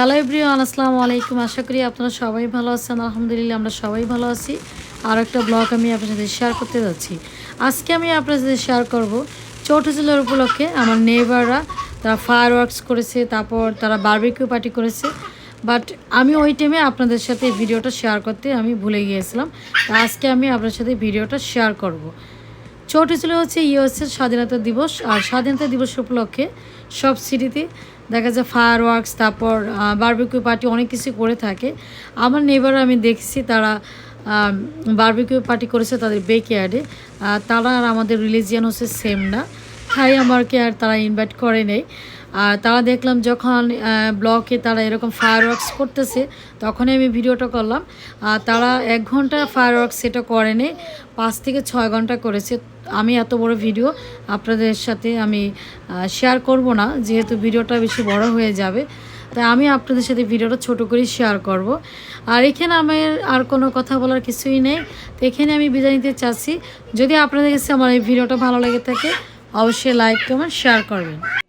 Hello everyone আসসালামু আলাইকুম আশা করি আপনারা সবাই ভালো আছেন আলহামদুলিল্লাহ আমরা সবাই ভালো আছি আর একটা ব্লগ আমি আপনার সাথে শেয়ার করতে যাচ্ছি আজকে আমি আপনার সাথে শেয়ার করব চৌঠা জেলার উপলক্ষে আমার নেবাররা তারা ফায়ার ওয়ার্কস করেছে, তারপর তারা বারবিকিউ পার্টি করেছে। বাট আমি ওই টাইমে আপনাদের সাথে ভিডিওটা শেয়ার করতে আমি ভুলে গিয়েছিলাম। তা আজকে আমি আপনার সাথে ভিডিওটা শেয়ার করব। চৌঠা ছিল হচ্ছে ইউএসের স্বাধীনতা দিবস, আর স্বাধীনতা দিবস উপলক্ষে সব সিটিতে দেখা যায় ফায়ার ওয়ার্কস তারপর বারবিকিউ পার্টি অনেক কিছু করে থাকে। আমার নেবার আমি দেখছি, তারা বারবিকিউ পার্টি করেছে তাদের বেকয়ার্ডে তারা আর আমাদের রিলিজিয়ান হচ্ছে সেম না। তাই আমাকে আর তারা ইনভাইট করে নেই। আর তারা দেখলাম যখন ব্লকে তারা এরকম ফায়ার ওয়ার্কস করতেছে, তখনই আমি ভিডিওটা করলাম। আর তারা এক ঘণ্টা ফায়ার ওয়ার্কস সেটা করেনি, পাঁচ থেকে ছয় ঘণ্টা করেছে। আমি এত বড় ভিডিও আপনাদের সাথে আমি শেয়ার করব না, যেহেতু ভিডিওটা বেশি বড় হয়ে যাবে। তাই আমি আপনাদের সাথে ভিডিওটা ছোট করেই শেয়ার করব। আর এখানে আমার আর কোনো কথা বলার কিছুই নেই। তো এখানে আমি বিদায় নিতে চাচ্ছি। যদি আপনাদের কাছে আমার এই ভিডিওটা ভালো লেগে থাকে, অবশ্যই লাইক কমেন্ট শেয়ার করবেন।